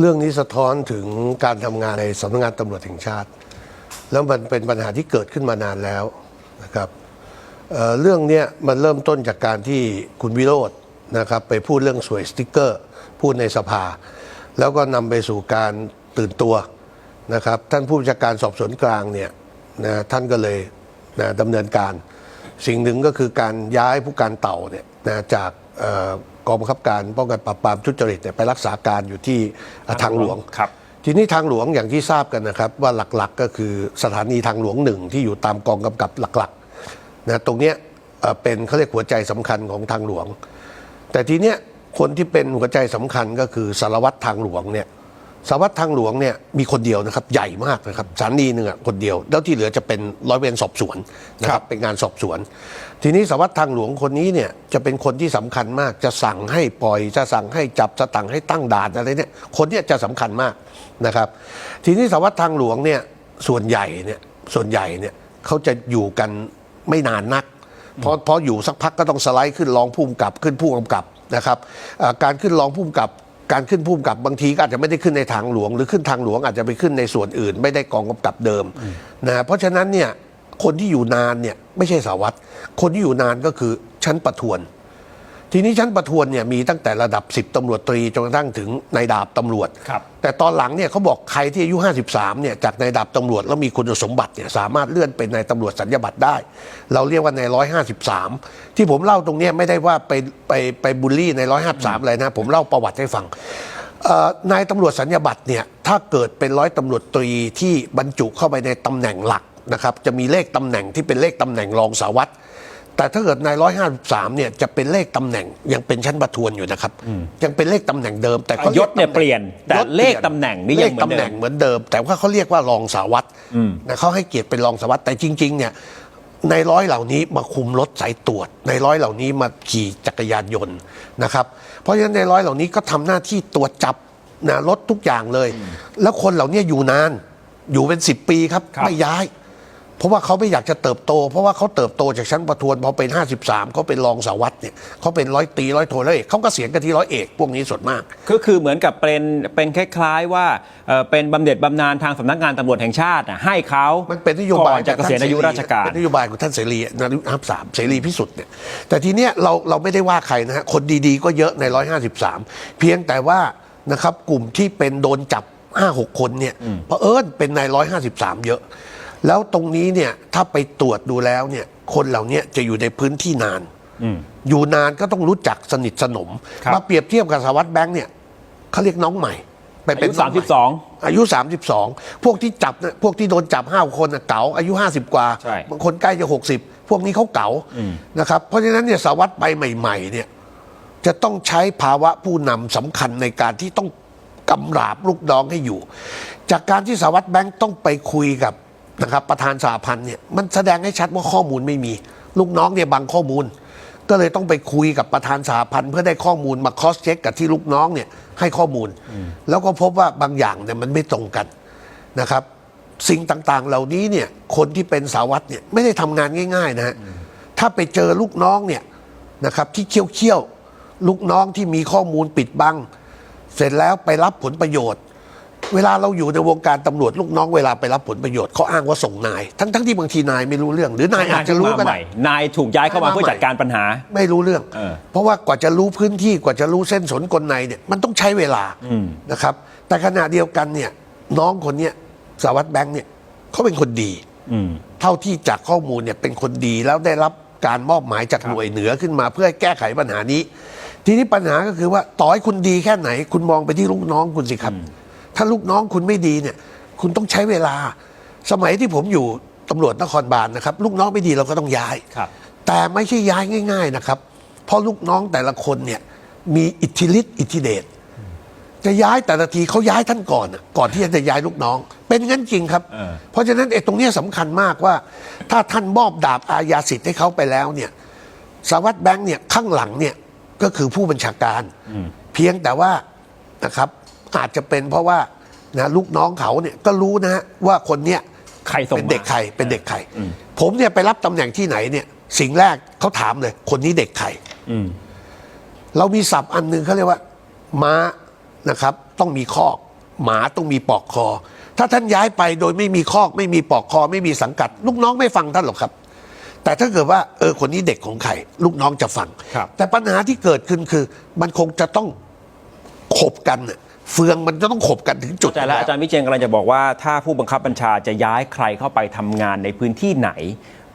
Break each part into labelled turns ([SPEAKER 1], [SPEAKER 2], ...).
[SPEAKER 1] เรื่องนี้สะท้อนถึงการทำงานในสำนักงานตำรวจแห่งชาติ แล้วมันเป็นปัญหาที่เกิดขึ้นมานานแล้วนะครับเเรื่องนี้มันเริ่มต้นจากการที่คุณวิโรจน์นะครับไปพูดเรื่องสวยสติ๊กเกอร์ พูดในสภา แล้วก็นำไปสู่การตื่นตัวนะครับท่านผู้บัญชาการสอบสวนกลางเนี่ยนะท่านก็เลยนะดำเนินการ สิ่งหนึ่งก็คือการย้ายผู้การเต่าเนี่ยนะจาก กองบังคับการป้องกันปราบปรามทุจริตเนี่ยไปรักษาการอยู่ที่เอ่อทางหลวง
[SPEAKER 2] ครับ
[SPEAKER 1] ทีนี้ทางหลวงอย่างที่ทราบกันนะครับ ว่าหลักๆก็คือสถานีทางหลวงหนึ่งที่อยู่ตามกองกำกับหลักๆนะตรงเนี้ยเอ่อเป็นเขาเรียกหัวใจสำคัญของทางหลวง แต่ทีเนี้ยคนที่เป็นหัวใจสำคัญก็คือสารวัตรทางหลวงเนี่ย สารวัตรทางหลวงเนี่ยมีคนเดียวนะครับใหญ่มากนะครับสถานีหนึ่งอะคนเดียว แล้วที่เหลือจะเป็นร้อยเวรสอบสวนนะครับเป็นงานสอบสวน ทีนี้สารวัตรทางหลวงคนนี้เนี่ยจะเป็นคนที่สำคัญมาก จะสั่งให้ปล่อยจะสั่งให้จับจะสั่งให้ตั้งด่านอะไรเนี่ยคนเนี้จะสำคัญมากนะครับ ทีนี้สารวัตรทางหลวงเนี่ยส่วนใหญ่เนี่ยส่วนใหญ่เนี่ยเขาจะอยู่กันไม่นานนักพอพออยู่สักพักก็ต้องสไลด์ขึ้นรองผู้กำกับขึ้นผู้กำกับนะครับอ่าการขึ้นรองผู้กำกับ การขึ้นผู้กำกับบางทีก็อาจจะไม่ได้ขึ้นในทางหลวง หรือขึ้นทางหลวงอาจจะไปขึ้นในส่วนอื่น ไม่ได้กองกำกับเดิมนะเพราะฉะนั้นเนี่ยคนที่อยู่นานเนี่ยไม่ใช่สาวัตรคนที่อยู่นานก็คือชั้นประทวน ทีนี้ชั้นประทวนเนี่ยมีตั้งแต่ระดับ 10ตำรวจตรีจนกระทั่งถึงนายดาบตำรวจ
[SPEAKER 2] ครับ
[SPEAKER 1] แต่ตอนหลังเนี่ยเขาบอกใครที่อายุ 53เนี่ยจากนายดาบตำรวจแล้วมีคุณสมบัติเนี่ยสามารถเลื่อนเป็นนายตำรวจสัญญาบัตรได้ เราเรียกว่าใน153ที่ผมเล่าตรงเนี้ยไม่ได้ว่าไปไปไปบูลลี่ใน153อะไรนะ ผมเล่าประวัติให้ฟังเอ่อนายตำรวจสัญญาบัตรเนี่ยถ้าเกิดเป็นร้อยตำรวจตรีที่บรรจุเข้าไปในตำแหน่งหลักนะครับจะมีเลขตำแหน่งที่เป็นเลขตำแหน่งรองสารวัตร แต่ถ้าเกิดในร้อยห้าสามเนี่ยจะเป็นเลขตำแหน่งยังเป็นชั้นประทวนอยู่นะครับ ยังเป็นเลขตำแหน่งเดิม แต่เขา
[SPEAKER 2] ยศเนี่ย
[SPEAKER 1] รีกตำแห
[SPEAKER 2] เปลี่ยน แต่
[SPEAKER 1] ยศ
[SPEAKER 2] เลขตำแหน่งนี่ยังเหมือนเดิม
[SPEAKER 1] เลขตำแหน่งเหมือนเดิม แต่ว่าเขาเรียกว่ารองสารวัตรนะเขาให้เกียรติเป็นรองสารวัตรแต่จริง ๆ เนี่ยในร้อยเหล่านี้มาคุมรถสายตรวจ ในร้อยเหล่านี้มาขี่จักรยานยนต์นะครับ เพราะฉะนั้นในร้อยเหล่านี้ก็ทำหน้าที่ตรวจจับนะรถทุกอย่างเลย แล้วคนเหล่านี้อยู่นานอยู่เป็นสิบปีครับ
[SPEAKER 2] ครับ
[SPEAKER 1] ไม่ย้าย เพราะว่าเขาไม่อยากจะเติบโต เพราะว่าเขาเติบโตจากชั้นประทวนพอเป็น 53เขาเป็นรองสารวัตรเนี่ยเขาเป็นร้อยตรีร้อยโทร้อยเอกเขาก็เสียงกันที่ร้อยเอก พวกนี้ส่วนมาก
[SPEAKER 2] ก็คือเหมือนกับเป็นเป็นคล้ายๆว่าเอ่อเป็นบำเหน็จบำนาญทางสำนักงานตำรวจแห่งชาติน่ะให้เขา
[SPEAKER 1] มันเป็นนโยบาย
[SPEAKER 2] ก่อนจะเกษียณอายุราชการ
[SPEAKER 1] เป็นนโยบายของท่านเสรีนายุห้าสามเสรีพิสุทธิ์เนี่ยแต่ทีเนี้ยเราเราไม่ได้ว่าใครนะฮะคนดีๆก็เยอะในร้อยห้าสิบสามเพียงแต่ว่านะครับกลุ่มที่เป็นโดนจับห้าหกคนเนี่ยเผอิญเป็นในร้อยห้าสิบสามเยอะ แล้วตรงนี้เนี่ยถ้าไปตรวจดูแล้วเนี่ยคนเหล่านี้จะอยู่ในพื้นที่นาน อยู่นานก็ต้องรู้จักสนิทสนม
[SPEAKER 2] ครับ
[SPEAKER 1] มาเปรียบเทียบกับสารวัตรแบงค์เนี่ยเขาเรียกน้องใหม่ ไปเป็น
[SPEAKER 2] อายุ
[SPEAKER 1] น้งใหม่
[SPEAKER 2] 32
[SPEAKER 1] อายุ 32 พวกที่จับเนี่ยพวกที่โดนจับห้าคนน่ะเก๋าอายุ 50 กว่า
[SPEAKER 2] ใช่
[SPEAKER 1] บางคนใกล้จะ 60 พวกนี้เขาเก๋านะครับเพราะฉะนั้นเนี่ยสารวัตรไปใหม่ๆเนี่ยจะต้องใช้ภาวะผู้นำสำคัญในการที่ต้องกำราบลูกน้องให้อยู่ จากการที่สารวัตรแบงค์ต้องไปคุยกับ นะครับประธานสหพันธ์เนี่ยมันแสดงให้ชัดว่าข้อมูลไม่มี ลูกน้องเนี่ยบังข้อมูล ก็เลยต้องไปคุยกับประธานสหพันธ์เพื่อได้ข้อมูลมาคอสเช็คกับที่ลูกน้องเนี่ยให้ข้อมูล แล้วก็พบว่าบางอย่างเนี่ยมันไม่ตรงกันนะครับ สิ่งต่างๆเหล่านี้เนี่ยคนที่เป็นสารวัตรเนี่ยไม่ได้ทำงานง่าย ๆนะฮะถ้าไปเจอลูกน้องเนี่ยนะครับที่เคี่ยวเคี่ยวๆลูกน้องที่มีข้อมูลปิดบัง เสร็จแล้วไปรับผลประโยชน์ เวลาเราอยู่ในวงการตำรวจลูกน้องเวลาไปรับผลประโยชน์เขาอ้างว่าส่งนาย ทั้งๆที่บางทีนายไม่รู้เรื่อง หรือนายอาจจะรู้ก็
[SPEAKER 2] ให
[SPEAKER 1] ได้
[SPEAKER 2] ม่นายถูกย้ายเข้ามา
[SPEAKER 1] มา
[SPEAKER 2] เพื่อ
[SPEAKER 1] ใหม่
[SPEAKER 2] จัดการปัญหา
[SPEAKER 1] ไม่รู้เรื่อง
[SPEAKER 2] เออ
[SPEAKER 1] เพราะว่ากว่าจะรู้พื้นที่กว่าจะรู้เส้นสนกลในเนี่ยมันต้องใช้เวลานะครับ แต่ขณะเดียวกันเนี่ยน้องคนเนี้ยสารวัตรแบงค์เนี่ยเขาเป็นคนดี
[SPEAKER 2] อืม
[SPEAKER 1] เท่าที่จากข้อมูลเนี่ยเป็นคนดีแล้วได้รับการมอบหมายจากหน่วยเหนือขึ้นมาเพื่อให้แก้ไขปัญหานี้ ทีนี้ปัญหาก็คือว่าต่อให้คุณดีแค่ไหน คุณมองไปที่ลูกน้องคุณสิครับ ถ้าลูกน้องคุณไม่ดีเนี่ย คุณต้องใช้เวลา สมัยที่ผมอยู่ตำรวจนครบาลนะครับ ลูกน้องไม่ดีเราก็ต้องย้าย
[SPEAKER 2] ครับ
[SPEAKER 1] แต่ไม่ใช่ย้ายง่าย ๆนะครับ เพราะลูกน้องแต่ละคนเนี่ยมีอิทธิฤทธิ์อิทธิเดชจะย้ายแต่ละทีเขาย้ายท่านก่อนอะก่อนที่จะย้ายลูกน้อง เป็นงั้นจริงครับ
[SPEAKER 2] เออ
[SPEAKER 1] เพราะฉะนั้นไอ้ตรงเนี้ยสำคัญมากว่า ถ้าท่านมอบดาบอาญาสิทธิ์ให้เขาไปแล้วเนี่ยสารวัตรแบงค์เนี่ยข้างหลังเนี่ยก็คือผู้บัญชาการ เพียงแต่ว่านะครับ อาจจะเป็นเพราะว่านะลูกน้องเขาเนี่ยก็รู้นะฮะว่าคนเนี้ย
[SPEAKER 2] ใครส่ง
[SPEAKER 1] เป็น
[SPEAKER 2] มา
[SPEAKER 1] เด็กใครเป็นเด็กใครผมเนี่ยไปรับตำแหน่งที่ไหนเนี่ย สิ่งแรกเขาถามเลย คนนี้เด็กใคร
[SPEAKER 2] อืม
[SPEAKER 1] เรามีศัพท์อันหนึ่งเขาเรียกว่า ม้านะครับ ต้องมีคอก หมาต้องมีปอกคอ ถ้าท่านย้ายไปโดยไม่มีคอก ไม่มีปอกคอ ไม่มีสังกัด ลูกน้องไม่ฟังท่านหรอกครับ แต่ถ้าเกิดว่าเออคนนี้เด็กของใครลูกน้องจะฟัง
[SPEAKER 2] ครับ
[SPEAKER 1] แต่ปัญหาที่เกิดขึ้นคือ มันคงจะต้องขบกันน่ะ เฟืองมันจะต้องขบกันถึงจุด
[SPEAKER 2] แต่ละอาจารย์วิเชียนกำลังจะบอกว่าถ้าผู้บังคับบัญชาจะย้ายใครเข้าไปทำงานในพื้นที่ไหน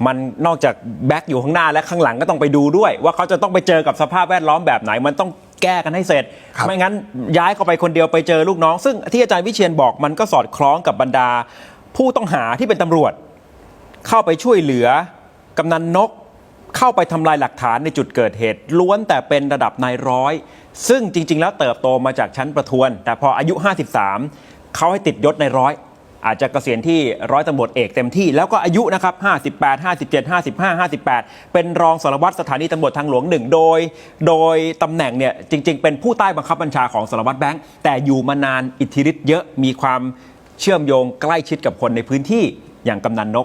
[SPEAKER 2] มันนอกจากแบ็กอยู่ข้างหน้าและข้างหลังก็ต้องไปดูด้วย ว่าเขาจะต้องไปเจอกับสภาพแวดล้อมแบบไหน มันต้องแก้กันให้เสร็จ
[SPEAKER 1] ครับ
[SPEAKER 2] ไม่งั้นย้ายเข้าไปคนเดียวไปเจอลูกน้อง ซึ่งที่อาจารย์วิเชียนบอกมันก็สอดคล้องกับบรรดา ผู้ต้องหาที่เป็นตำรวจ เข้าไปช่วยเหลือกำนันนก เข้าไปทำลายหลักฐานในจุดเกิดเหตุ ล้วนแต่เป็นระดับนายร้อย ซึ่งจริง ๆ แล้วเติบโตมาจากชั้นประทวน แต่พออายุ 53 เขาให้ติดยศในร้อย อาจจะเกษียณที่ร้อยตำรวจเอกเต็มที่ แล้วก็อายุนะครับ 58 57 55 58 เป็นรองสารวัตรสถานีตำรวจทางหลวงหนึ่งโดย โดยตำแหน่งเนี่ยจริง ๆ เป็นผู้ใต้บังคับบัญชาของสารวัตรแบงค์แต่อยู่มานานอิทธิฤทธิ์เยอะมีความเชื่อมโยงใกล้ชิดกับคนในพื้นที่อย่างกำนันนก